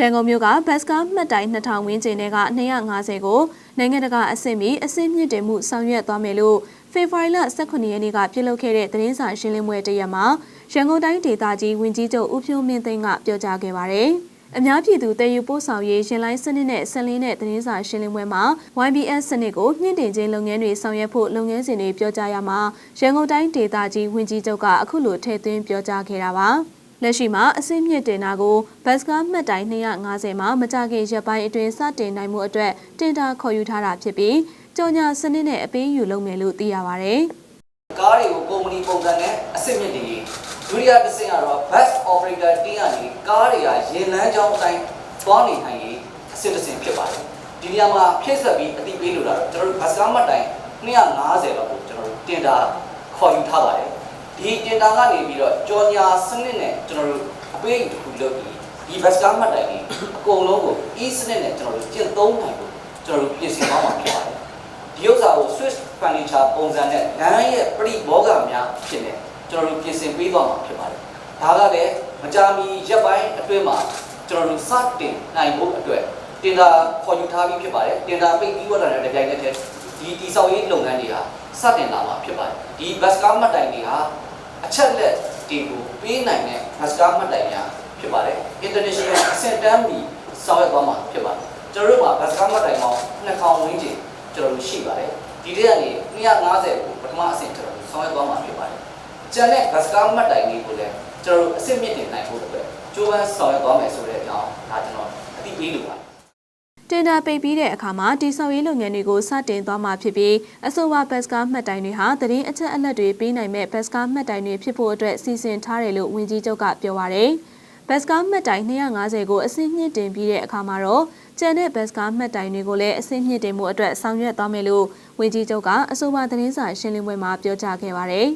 ရန်ကုန်မြို့ကဘတ်စကားမှတ်တိုင်2000ဝန်းကျင်တွေက250ကိုနိုင်ငံတကာအဆင့်မီအဆင့်မြင့်တင်မှုဆောင်ရွက်သွားမယ်လို့ဖေဖော်ဝါရီလ18ရက်နေ့ကပြုလုပ်ခဲ့တဲ့သတင်းစာရှင်းလင်းပွဲတစ်ရက်မှာရန်ကုန်တိုင်းဒေသကြီးဝန်ကြီးချုပ်ဦးဖြိုးမင်းသိန်းကပြောကြားခဲ့ပါတယ်။အများပြည်သူတည်ယူပို့ဆောင်ရေးရင်လိုင်းစနစ်နဲ့ဆက်လင်းတဲ့သတင်းစာရှင်းလင်းပွဲမှာ YBS စနစ်ကိုမြင့်တင်ခြင်းလုပ်ငန်းတွေဆောင်ရွက်ဖို့လုပ်ငန်းစဉ်တွေပြောကြားရမှာရန်ကုန်တိုင်းဒေသကြီးဝန်ကြီးချုပ်ကအခုလိုထည့်သွင်းပြောကြားခဲ့တာပါ။ လက်ရှိမှာအဆင့်မြင့်တင်တာကိုဘတ်စကားမှတ်တိုင်250မှာမကြခင်ရက်ပိုင်းအတွင်းစတင်နိုင်မှုအတွက်တင်တာခေါ်ယူထားတာဖြစ်ပြီးကြော်ညာစနစ်နဲ့အပေးယူလုပ်မယ်လို့သိရပါဗျ။ကားတွေကိုကုမ္ပဏီပုံစံနဲ့အစစ်မြင့်တည်ရေးဒုတိယတစ်ဆင့်ကတော့ bus operator တင်းရနေကားတွေကရေလမ်းကြောင်းအတိုင်းသွားနေနိုင်ရေးအစစ်တစ်ဆင့်ဖြစ်ပါတယ်ဒီနေရာမှာဖြည့်ဆက်ပြီးအတိပေးလို့တာတော့ကျွန်တော်တို့ bus ကားမှတ်တိုင်250လောက်ကိုကျွန်တော်တို့တင်တာခေါ်ယူထားပါတယ် ဒီတင်တာကနေပြီးတော့ကြော်ညာစနစ်နဲ့ကျွန်တော်တို့အပေးအယူတစ်ခုလုပ်ပြီးဒီ bus ကားမှတ်တိုင်ကြီးအကုန်လုံးကို e စနစ်နဲ့ကျွန်တော်တို့ကျင့်သုံးနိုင်ဖို့ကျွန်တော်တို့ပြင်ဆင်သွားမှာဖြစ်ပါတယ်ဒီဥစ္စာကို Swiss furniture ပုံစံနဲ့လမ်းရဲ့ပြိဘောဂများဖြစ်နေကျွန်တော်တို့ပြင်ဆင်ပေးသွားမှာဖြစ်ပါတယ်။ဒါကလည်းမကြာမီရက်ပိုင်းအတွင်းမှာကျွန်တော်တို့စတင်နိုင်ဖို့အတွက်တင်တာခေါ်ယူထားပြီးဖြစ်ပါတယ်။တင်တာပိတ်ပြီးဝတ်တာနဲ့တပြိုင်နက်တည်းဒီတိဆောက်ရေးလုပ်ငန်းတွေဟာစတင်လာမှာဖြစ်ပါတယ်။ဒီ bus car မှတ်တိုင်တွေဟာ အချက်လက်တွေကိုပေးနိုင်တဲ့ bus car မှတ်တိုင်များဖြစ်ပါတယ်။ international အဆင့်တန်းမီဆောင်ရွက်သွားမှာဖြစ်ပါတယ်။ကျွန်တော်တို့မှာ bus car မှတ်တိုင်ပေါင်း2000ဝန်းကျင်ကျွန်တော်တို့ရှိပါတယ်ဒီတဲ့ကနေ250ကိုပထမအဆင့်ကျွန်တော်တို့ဆောင်ရွက်သွားမှာဖြစ်ပါတယ်ကျန်တဲ့ဘတ်စကားမှတ်တိုင်လေးကိုလည်းကျွန်တော်တို့အဆင့်မြင့်တင်နိုင်ဖို့အတွက်ကြိုးပမ်းဆောင်ရွက်သွားမယ်ဆိုတဲ့အကြောင်းဒါကျွန်တော်အသိပေးလိုပါတယ် တင်တာပိတ်ပြီးတဲ့အခါမှာတိဆောက်ရေးလုပ်ငန်းတွေကိုစတင်သွားမှာဖြစ်ပြီးအဆိုပါဘတ်စကားမှတ်တိုင်တွေဟာသတင်းအချက်အလက်တွေပေးနိုင်မဲ့ဘတ်စကားမှတ်တိုင်တွေဖြစ်ဖို့အတွက်စီစဉ်ထားတယ်လို့ဝန်ကြီးချုပ်ကပြောပါရယ်ဘတ်စကားမှတ်တိုင်250ကိုအဆင့်မြင့်တင်ပြီးတဲ့အခါမှာတော့ကျန်တဲ့ဘတ်စကားမှတ်တိုင်တွေကိုလည်းအဆင့်မြင့်တင်မှုအတွက်ဆောင်ရွက်သွားမယ်လို့ဝန်ကြီးချုပ်ကအဆိုပါသတင်းစာရှင်းလင်းပွဲမှာပြောကြားခဲ့ပါတယ်